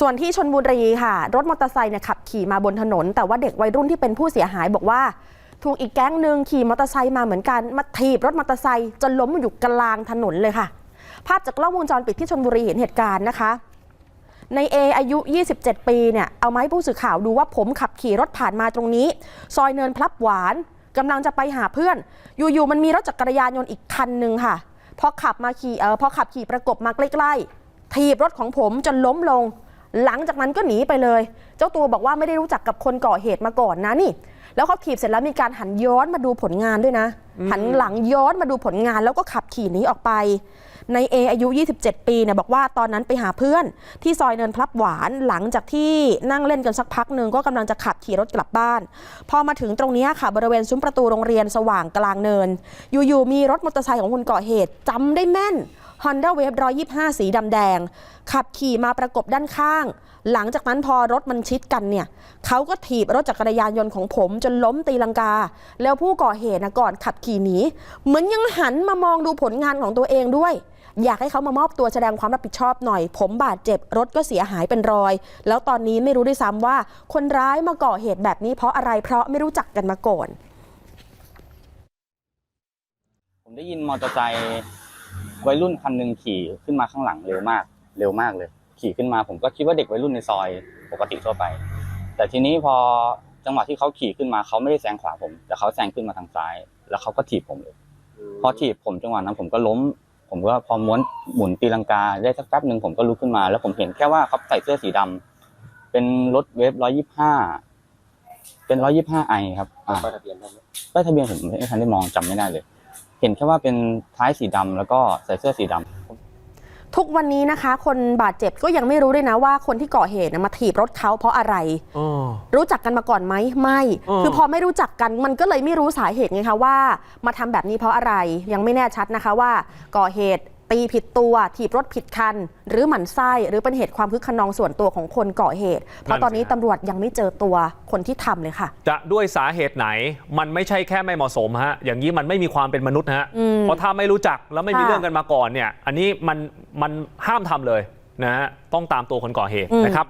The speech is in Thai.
ส่วนที่ชนบุรีค่ะ รถมอเตอร์ไซค์เนี่ยขับขี่มาบนถนน แต่ว่าเด็กวัยรุ่นที่เป็นผู้เสียหายบอกว่า ถูกอีกแก๊งหนึ่งขี่มอเตอร์ไซค์มาเหมือนกันมาถีบรถมอเตอร์ไซค์จนล้มอยู่กลางถนนเลยค่ะ ภาพจากกล้องวงจรปิดที่ชนบุรีเห็นเหตุการณ์นะคะในเออายุ 27 ปีเนี่ยเอามาให้ผู้สื่อข่าวดูว่าผมขับขี่รถผ่านมาตรงนี้ ซอยเนินพลับหวานกำลังจะไปหาเพื่อน อยู่ๆมันมีรถจักรยานยนต์อีกคันหนึ่งค่ะพอขับมาขี่เออพอขับขี่ประกบมาใกล้ๆถีบรถของผมจนล้มลง หลังจากนั้นก็หนีไปเลย เจ้าตัวบอกว่าไม่ได้รู้จักกับคนก่อเหตุมาก่อนนะนี่ แล้วเขาถีบเสร็จแล้วมีการหันย้อนมาดูผลงานด้วยนะ หันหลังย้อนมาดูผลงานแล้วก็ขับขี่หนีออกไปในเออายุ 27 ปีเนี่ยบอกว่าตอนนั้นไปหาเพื่อน ที่ซอยเนินพลับหวานหลังจากที่นั่งเล่นกันสักพักหนึ่งก็กำลังจะขับขี่รถกลับบ้าน พอมาถึงตรงเนี้ยค่ะ บริเวณซุ้มประตูโรงเรียนสว่างกลางเนิน อยู่ๆมีรถมอเตอร์ไซค์ของคนก่อเหตุจำได้แม่น Honda Wave 125 สีดำแดง ขับขี่มาประกบด้านข้าง หลังจากนั้นพอรถมันชิดกันเนี่ยเขาก็ถีบรถจักรยานยนต์ของผมจนล้มตีลังกา แล้วผู้ก่อเหตุนะก่อนขับขี่หนีเหมือนยังหันมามองดูผลงานของตัวเองด้วย อยากให้เขามามอบตัวแสดงความรับผิดชอบหน่อย ผมบาดเจ็บรถก็เสียหายเป็นรอย แล้วตอนนี้ไม่รู้ด้วยซ้ำว่า คนร้ายมาก่อเหตุแบบนี้เพราะอะไรเพราะไม่รู้จักกันมาก่อน ผมได้ยินมอเตอร์ไซค์วัยรุ่นคันหนึ่งขี่ขึ้นมาข้างหลังเร็วมาก เร็วมากเลย ขี่ขึ้นมาผมก็คิดว่าเด็กวัยรุ่นในซอยปกติทั่วไป แต่ทีนี้พอจังหวะที่เขาขี่ขึ้นมาเขาไม่ได้แซงขวาผม แต่เขาแซงขึ้นมาทางซ้าย แล้วเขาก็ถีบผมเลยพอถีบผมจังหวะนั้นผมก็ล้ม ผมก็พอม้วนหมุนตีลังกาได้สักแป๊บหนึ่งผมก็ลุกขึ้นมา แล้วผมเห็นแค่ว่าเขาใส่เสื้อสีดำเป็นรถเวฟร้อยยี่ห้าเป็นร้อยยี่ห้าไอครับอ่าป้ายทะเบียนได้ไหมป้ายทะเบียนผมไม่ทันได้มองจำไม่ได้เลย เห็นแค่ว่าเป็นท้ายสีดำแล้วก็ใส่เสื้อสีดำ ทุกวันนี้นะคะ คนบาดเจ็บก็ยังไม่รู้ด้วยนะว่าคนที่ก่อเหตุน่ะมาถีบรถเขาเพราะอะไร อ๋อ รู้จักกันมาก่อนไหมไม่ เออ คือพอไม่รู้จักกันมันก็เลยไม่รู้สาเหตุไงคะว่า มาทำแบบนี้เพราะอะไรยังไม่แน่ชัดนะคะว่าก่อเหตุ ตีผิดตัวถีบรถผิดคัน หรือหมั่นไส้หรือเป็นเหตุความคึกขนองส่วนตัวของคนก่อเหตุ เพราะตอนนี้ตำรวจยังไม่เจอตัวคนที่ทำเลยค่ะ จะด้วยสาเหตุไหนมันไม่ใช่แค่ไม่เหมาะสมฮะอย่างนี้มันไม่มีความเป็นมนุษย์ฮะอืมเพราะถ้าไม่รู้จักแล้วไม่มีค่ะเรื่องกันมาก่อนเนี่ย อันนี้มันมันห้ามทำเลยนะฮะต้องตามตัวคนก่อเหตุอืมนะครับ